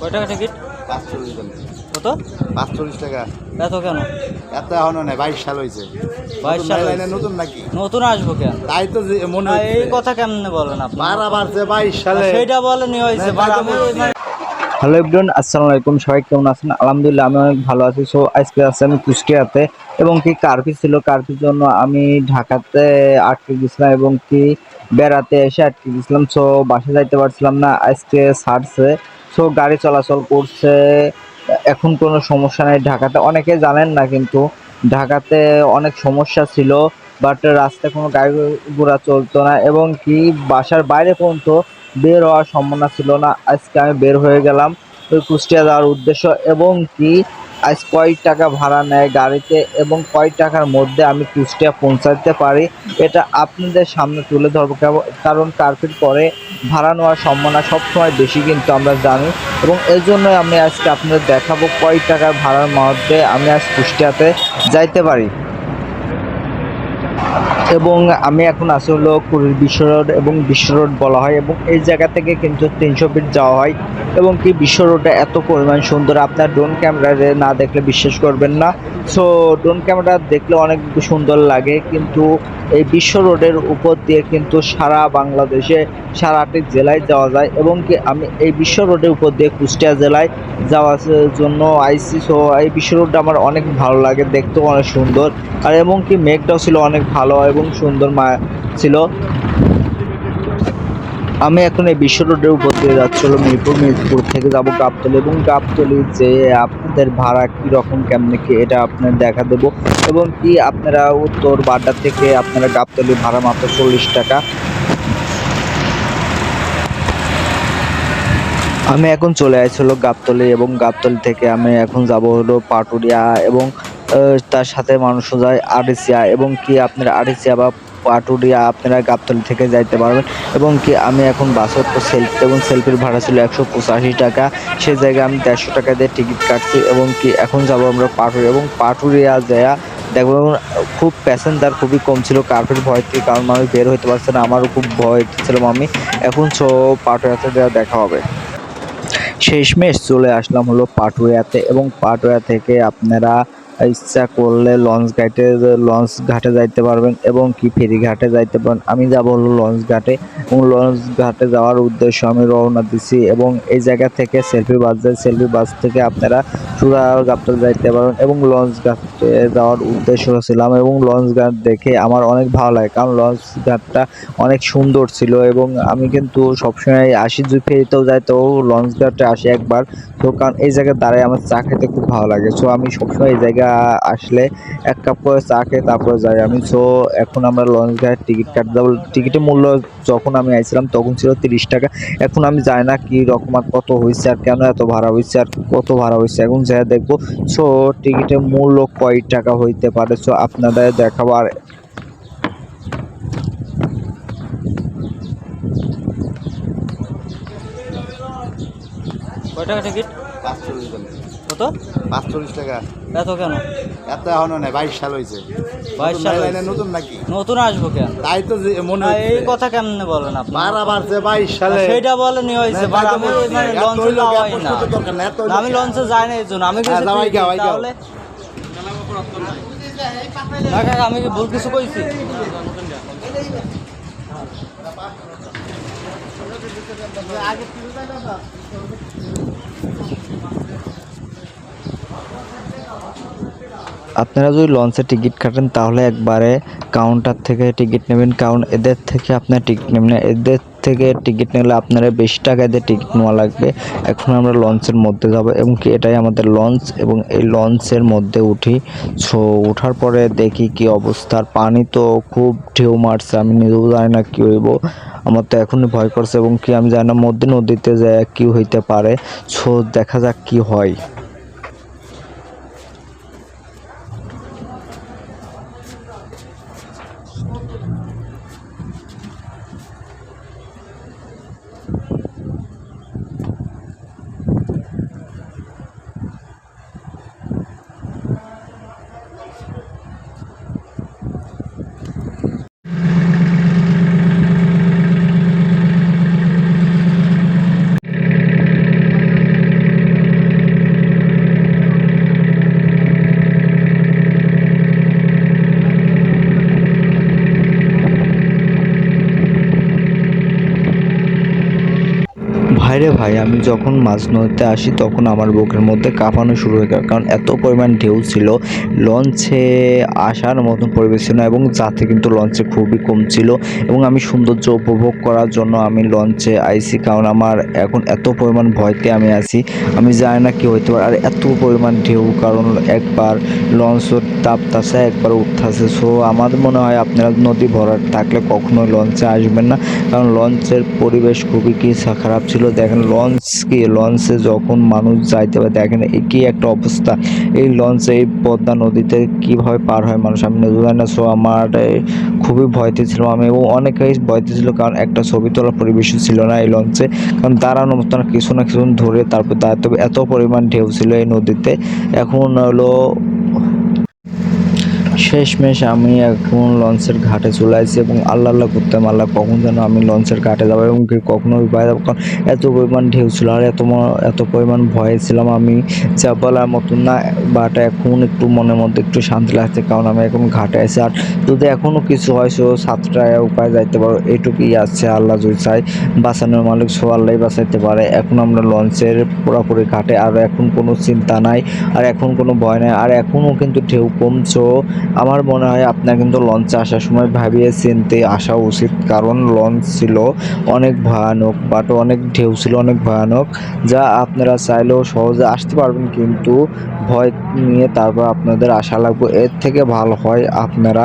কয় টাকা টিকিট পাঁচচল্লিশ কত? পাঁচচল্লিশ টাকা। এত কেন? এত এখনও নেই বাইশ সাল হয়েছে 22 সাল নতুন নাকি? নতুন আসব কেন? তাই তো মনে এই কথা কেমনে বলেন আপনি? বাড়ছে বাইশ সালে। সেইটা বলেনি হয়েছে হ্যালো এভরিওয়ান আসসালামু আলাইকুম। সবাই কেমন আছেন? আলহামদুলিল্লাহ আমি অনেক ভালো আছি। সো আজকে আছি আমি কুষ্টিয়াতে। এবং কি কার্ফি ছিল? কার্ফির জন্য আমি ঢাকাতে আটকে গেছিলাম এবং কি বেড়াতে এসে আটকে গেছিলাম। সো বাসা যাইতে পারছিলাম না। আজকে ছাড়ছে সো গাড়ি চলাচল করছে। এখন কোনো সমস্যা নেই ঢাকাতে। অনেকে জানেন না কিন্তু, ঢাকাতে অনেক সমস্যা ছিল বাট রাস্তায় কোনো গাড়ি ঘোড়া চলতো না এবং কি বাসার বাইরে পর্যন্ত বের হওয়ার সম্ভাবনা ছিল না। আজকে আমি বের হয়ে গেলাম কুষ্টিয়া যাওয়ার উদ্দেশ্য এবং কি আজ কয় টাকা ভাড়া নেয় গাড়িতে এবং কয় টাকার মধ্যে আমি কুষ্টিয়া পৌঁছাতে পারি, এটা আপনাদের সামনে তুলে ধরবো। কারণ কার্পেট পরে ভাড়া নেওয়ার সম্ভাবনা সবসময় বেশি কিন্তু আমরা জানি। এবং এই জন্যই আমি আজকে আপনাদের দেখাবো কয় টাকার ভাড়ার মধ্যে আমি আজ কুষ্টিয়াতে যাইতে পারি। এবং আমি এখন আছি হলো কুড়ির বিশ্ব রোড এবং বিশ্ব রোড বলা হয় এবং এই জায়গা থেকে কিন্তু তিনশো ফিট যাওয়া হয় এবং কি বিশ্ব রোডটা এত পরিমাণ সুন্দর, আপনার ড্রোন ক্যামেরাতে না দেখলে বিশ্বাস করবেন না। সো ড্রোন ক্যামেরা দেখলে অনেক সুন্দর লাগে কিন্তু এই বিশ্ব রোডের উপর দিয়ে কিন্তু সারা বাংলাদেশে, সারাটি জেলায় যাওয়া যায় এবং কি আমি এই বিশ্ব রোডের উপর দিয়ে কুষ্টিয়া জেলায় যাওয়ার জন্য আইসি সো এই বিশ্ব রোডটা আমার অনেক ভালো লাগে, দেখতেও অনেক সুন্দর। আর এবং কি মেঘটাও ছিল অনেক ভালো এবং সুন্দর মা ছিল। আমি এখন এই বিশ্ব রোডের উপর দিয়ে যাচ্ছিল মিরপুর মিরপুর থেকে যাব গাবতলি। এবং গাবতলি যে আপনাদের ভাড়া কি রকম কেমনে কি এটা আপনার দেখা দেবো। এবং কি আপনারা উত্তর বাড্ডা থেকে আপনারা গাবতলি ভাড়া মাত্র চল্লিশ টাকা। আমি এখন চলে আসছিল গাবতলি এবং গাবতলি থেকে আমি এখন যাব হলো পাটুরিয়া এবং তার সাথে মানুষ যায়, আরিসিয়া, এবং কি আপনারা আরিসিয়া বা পাটুরিয়া আপনারা গাবতলি থেকে যাইতে পারবেন, এবং কি আমি এখন বাসত সেলফি এবং সেলফির ভাড়া ছিল একশো পঁচাশি টাকা। সে জায়গায় আমি দেড়শো টাকা দিয়ে টিকিট কাটছি, এবং কি এখন যাব আমরা পাটুরিয়া, এবং পাটুরিয়া যায়া দেখব খুব প্যাসেঞ্জার খুবই কম ছিল কার্পেট ভয় থেকে কারণ মানুষ বের হইতে পারছে না, আমারও খুব ভয় ছিলাম আমি এখন সো পাটুরিয়াতে দেখা হবে। শেষমেশ চলে আসলাম হলো পাটুয়াতে এবং পাটুয়া থেকে আপনারা ইচ্ছা করলে লঞ্চ ঘাটে লঞ্চ ঘাটে যাইতে পারবেন এবং কি ফেরি ঘাটে যাইতে পারেন আমি যাব হলো লঞ্চ ঘাটে এবং লঞ্চ ঘাটে যাওয়ার উদ্দেশ্য আমি রওনা দিছি এবং এই জায়গা থেকে সেলফি বাস যায়। সেলফি বাস থেকে আপনারা চূড়া গাপটা যাইতে পারবেন এবং লঞ্চ ঘাটে যাওয়ার উদ্দেশ্য ছিলাম এবং লঞ্চ ঘাট দেখে আমার অনেক ভালো লাগে কারণ লঞ্চ ঘাটটা অনেক সুন্দর ছিল এবং আমি কিন্তু সবসময় আসি যদি ফেরিতেও যাই তো লঞ্চ ঘাটে আসি একবার। তো কারণ এই জায়গায় দাঁড়ায় আমার চা খেতে খুব ভালো লাগে। সো আমি সবসময় এই জায়গা আসলে এক কাপ করে চা খেয়ে তারপরে যাই আমি। সো এখন আমরা লঞ্চ ঘাট টিকিট কাটতে যাব। টিকিটের মূল্য যখন আমি আইছিলাম তখন ছিল তিরিশ টাকা। এখন আমি জানি না কি রকম আর কত হয়েছে আর কেন এত ভাড়া হয়েছে আর কত ভাড়া হয়েছে এখন যা দেখব। সো টিকিটের মূল্য কয় টাকা হইতে পারে? সো আপনাদের দেখাবো আর কয় টাকা টিকিট জন কত? পাঁচচল্লিশ টাকা। এত কেন? এত এখনও নেই বাইশ সাল হয়েছে 22 সাল। নতুন নাকি? নতুন আসব কেন? তাই তো মনে না, এই কথা কেমনে বলেন আপনি? বাড়ছে বাইশ সালে সেইটা বলেনি হয়েছে লঞ্চে গ্যাপ না। আমি লঞ্চে যাই না এই জন্য। আমি হ্যাঁ। তাহলে। না কাকা আমি কি ভুল কিছু কইছি। আপনারা যদি লঞ্চে টিকিট কাটেন, তাহলে একবারে কাউন্টার থেকে টিকিট নেবেন। কারণ এদের থেকে আপনার টিকিট নেবেন। এদের থেকে টিকিট নিলে আপনারা বেশি টাকা দিয়ে টিকিট নেওয়া লাগবে। এখন আমরা লঞ্চের মধ্যে যাব এবং কি এটাই আমাদের লঞ্চ এবং এই লঞ্চের মধ্যে উঠি। সো ওঠার পরে দেখি কি অবস্থা। আর পানি তো খুব ঢেউ মারছে। আমি নিজেও জানি না কী হইব। আমার তো এখনই ভয় করছে এবং কি আমি জানি না, মধ্যে নদীতে যায় কি হইতে পারে। সো দেখা যাক কি হয়। ভাই, আমি যখন মাছ নদীতে আসি তখন আমার বুকের মধ্যে কাঁপানো শুরু হয়ে গেল। কারণ এত পরিমাণ ঢেউ ছিল, লঞ্চে আসার মতন পরিবেশ ছিল না এবং যাতে কিন্তু লঞ্চে খুবই কম ছিল এবং আমি সৌন্দর্য উপভোগ করার জন্য আমি লঞ্চে আইছি। কারণ আমার এখন এত পরিমাণ ভয়তে আমি আছি, আমি জানি না কি হইতে পারে। আর এত পরিমাণ ঢেউ, কারণ একবার লঞ্চ তাপতাছে একবার উঠতেছে। সো আমার মনে হয় আপনারা নদী ভরাট থাকলে কখনোই লঞ্চে আসবেন না। কারণ লঞ্চের পরিবেশ খুবই কি খারাপ ছিল। দেখেন লঞ্চ কি? লঞ্চে যখন মানুষ যাইতে পারে, দেখেন কি একটা অবস্থা। এই লঞ্চে, এই পদ্মা নদীতে কীভাবে পার হয় মানুষ? আমি জানি না সো আমার খুবই ভয়তে ছিলাম আমি এবং অনেকেই ভয়তে ছিল, কারণ একটা ছবি তোলার পরিবেশও ছিল না এই লঞ্চে। কারণ দাঁড়ানোর মতন কিছু না কিছু ধরে তারপর দাঁড়াতে এত পরিমাণ ঢেউ ছিল এই নদীতে। এখন হলো শেষমেশ আমি এখন লঞ্চের ঘাটে চলে আসছি এবং আল্লাহ আল্লাহ করতাম আল্লাহ কখন যেন আমি লঞ্চের ঘাটে যাব এবং কখনো বাইরে যাব। কারণ এত পরিমাণ ঢেউ ছিল আর এত এত পরিমাণ ভয়ে ছিলাম আমি যা বলার মতন না, বাট এখন একটু মনের মধ্যে একটু শান্তি লাগছে কারণ আমি এখন ঘাটে আছি। আর যদি এখনও কিছু হয়, সো সাতটায় উপায় যাইতে পারো এইটুকুই আছে আল্লাহ যদি চাই বাঁচানোর মালিক সো আল্লাহ বাঁচাইতে পারে। এখন আমরা লঞ্চের পুরোপুরি ঘাটে, আর এখন কোনো চিন্তা নাই, আর এখন কোনো ভয় নাই, আর এখনও কিন্তু ঢেউ কমছো। আমার মনে হয় আপনার কিন্তু লঞ্চে আসার সময় ভাবিয়ে চিনতে আসা উচিত, কারণ লঞ্চ ছিল অনেক ভয়ানক বাট অনেক ঢেউ ছিল অনেক ভয়ানক, যা আপনারা চাইলেও সহজে আসতে পারবেন, কিন্তু ভয় নিয়ে তারপর আপনাদের আসা লাগবে। এর থেকে ভালো হয় আপনারা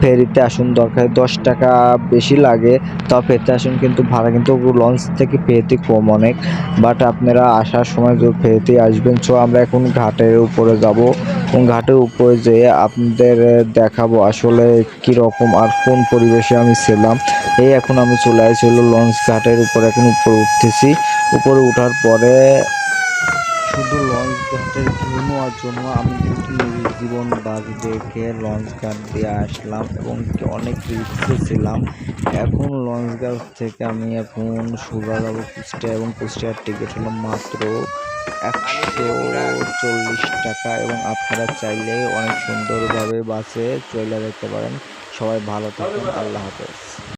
ফেরিতে আসুন, দরকার দশ টাকা বেশি লাগে, তাও ফেরিতে আসুন, কিন্তু ভাড়া কিন্তু লঞ্চ থেকে ফেরিতে কম অনেক বাট আপনারা আসার সময় ফেরিতে আসবেন সো আমরা এখন ঘাটের উপরে যাব। ঘাটের উপরে যেয়ে আপনাদের দেখাবো আসলে কি রকম আর কোন পরিবেশে আমি ছিলাম। এই এখন আমি চলে আসছিল লঞ্চ ঘাটের উপর, এখন উপরে উঠতেছি। উপরে উঠার পরে শুধু লঞ্চ ঘাটের ভিউ নেওয়ার জন্য আমি কিন্তু নিজের জীবন বাজি রেখে লঞ্চ ঘাট দিয়ে আসলাম এবং অনেক রিক্সে ছিলাম। এখন লঞ্চ ঘাট থেকে আমি এখন সোজা যাব কুষ্টিয়া এবং কুষ্টিয়ার টিকিট হলো মাত্র একশো চল্লিশ টাকা এবং আপনারা চাইলে অনেক সুন্দরভাবে বাসে চলে যেতে পারেন। সবাই ভালো থাকুন, আল্লাহ হাফেজ।